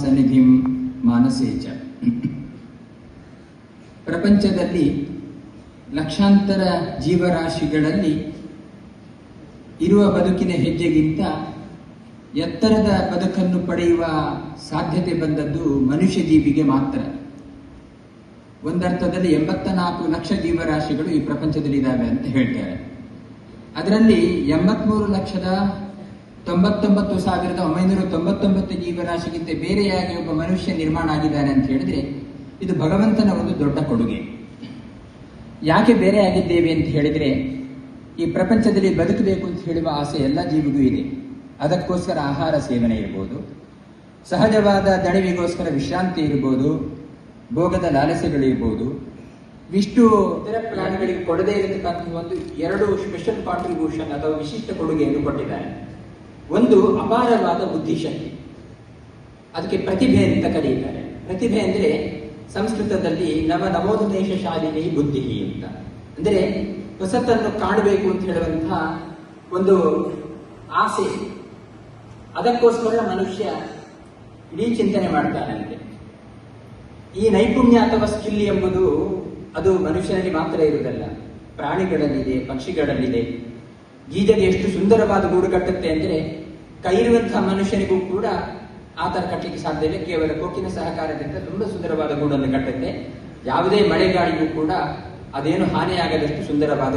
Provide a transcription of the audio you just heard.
ಸನ್ನಿಧಿಂ ಮಾನಸೇ ಚ ಪ್ರಪಂಚದಲ್ಲಿ ಲಕ್ಷಾಂತರ ಜೀವರಾಶಿಗಳಲ್ಲಿ ಇರುವ ಬದುಕಿನ ಹೆಜ್ಜೆಗಿಂತ ಎತ್ತರದ ಬದುಕನ್ನು ಪಡೆಯುವ ಸಾಧ್ಯತೆ ಬಂದದ್ದು ಮನುಷ್ಯ ಜೀವಿಗೆ ಮಾತ್ರ. ಒಂದರ್ಥದಲ್ಲಿ ಎಂಬತ್ತ ನಾಲ್ಕು ಲಕ್ಷ ಜೀವರಾಶಿಗಳು ಈ ಪ್ರಪಂಚದಲ್ಲಿ ಇದ್ದಾವೆ ಅಂತ ಹೇಳ್ತಾರೆ. ಅದರಲ್ಲಿ ಎಂಬತ್ಮೂರು ಲಕ್ಷದ ತೊಂಬತ್ತೊಂಬತ್ತು ಸಾವಿರದ ಒಂಬೈನೂರ ತೊಂಬತ್ತೊಂಬತ್ತು ಜೀವರಾಶಿಗಿಂತ ಬೇರೆಯಾಗಿ ಒಬ್ಬ ಮನುಷ್ಯ ನಿರ್ಮಾಣ ಆಗಿದ್ದಾನೆ ಅಂತ ಹೇಳಿದ್ರೆ ಇದು ಭಗವಂತನ ಒಂದು ದೊಡ್ಡ ಯಾಕೆ ಬೇರೆ ಆಗಿದ್ದೇವೆ ಅಂತ ಹೇಳಿದ್ರೆ, ಈ ಪ್ರಪಂಚದಲ್ಲಿ ಬದುಕಬೇಕು ಅಂತ ಹೇಳುವ ಆಸೆ ಎಲ್ಲ ಜೀವಿಗೂ ಇದೆ. ಅದಕ್ಕೋಸ್ಕರ ಆಹಾರ ಸೇವನೆ ಇರ್ಬೋದು. ಸಹಜವಾದ ದಣಿವಿಗೋಸ್ಕರ ವಿಶ್ರಾಂತಿ ಇರ್ಬೋದು. ಭೋಗದ ಲಾಲಸೆಗಳಿರ್ಬೋದು ವಿಷ್ಟು ಇತರ ಪ್ರಾಣಿಗಳಿಗೆ ಕೊಡದೇ ಇರತಕ್ಕಂಥ ಒಂದು ಎರಡು ಸ್ಪೆಷಲ್ ಕಾಂಟ್ರಿಬ್ಯೂಷನ್ ಅಥವಾ ವಿಶಿಷ್ಟ ಕೊಡುಗೆಯನ್ನು ಕೊಟ್ಟಿದ್ದಾರೆ. ಒಂದು ಅಪಾರವಾದ ಬುದ್ಧಿಶಕ್ತಿ. ಅದಕ್ಕೆ ಪ್ರತಿಭೆ ಅಂತ ಕರೆಯುತ್ತಾರೆ. ಪ್ರತಿಭೆ ಅಂದ್ರೆ ಸಂಸ್ಕೃತದಲ್ಲಿ ನವ ನವೋದೇಶ ಶಾಲಿನಿ ಬುದ್ಧಿ ಅಂತ. ಅಂದರೆ ಹೊಸತನ್ನು ಕಾಣಬೇಕು ಅಂತ ಹೇಳುವಂತಹ ಒಂದು ಆಸೆ. ಅದಕ್ಕೋಸ್ಕರ ಮನುಷ್ಯ ಇಡೀ ಚಿಂತನೆ ಮಾಡ್ತಾನಂತೆ. ಈ ನೈಪುಣ್ಯ ಅಥವಾ ಸ್ಕಿಲ್ ಎಂಬುದು ಅದು ಮನುಷ್ಯನಲ್ಲಿ ಮಾತ್ರ ಇರುವುದಲ್ಲ. ಪ್ರಾಣಿಗಳಲ್ಲಿದೆ, ಪಕ್ಷಿಗಳಲ್ಲಿದೆ. ಗೀಜಗೆ ಎಷ್ಟು ಸುಂದರವಾದ ಗೂಡು ಕಟ್ಟುತ್ತೆ ಅಂದರೆ ಕೈ ಇರುವಂತಹ ಮನುಷ್ಯನಿಗೂ ಕೂಡ ಆ ಥರ ಕಟ್ಟಲಿಕ್ಕೆ ಸಾಧ್ಯವಿಲ್ಲ ಕೇವಲ ಕೊಕ್ಕಿನ ಸಹಕಾರದಿಂದ ತುಂಬಾ ಸುಂದರವಾದ ಗೂಡನ್ನು ಕಟ್ಟುತ್ತೆ. ಯಾವುದೇ ಮಳೆಗಾಳಿಗೂ ಕೂಡ ಅದೇನು ಹಾನಿಯಾಗದಷ್ಟು ಸುಂದರವಾದ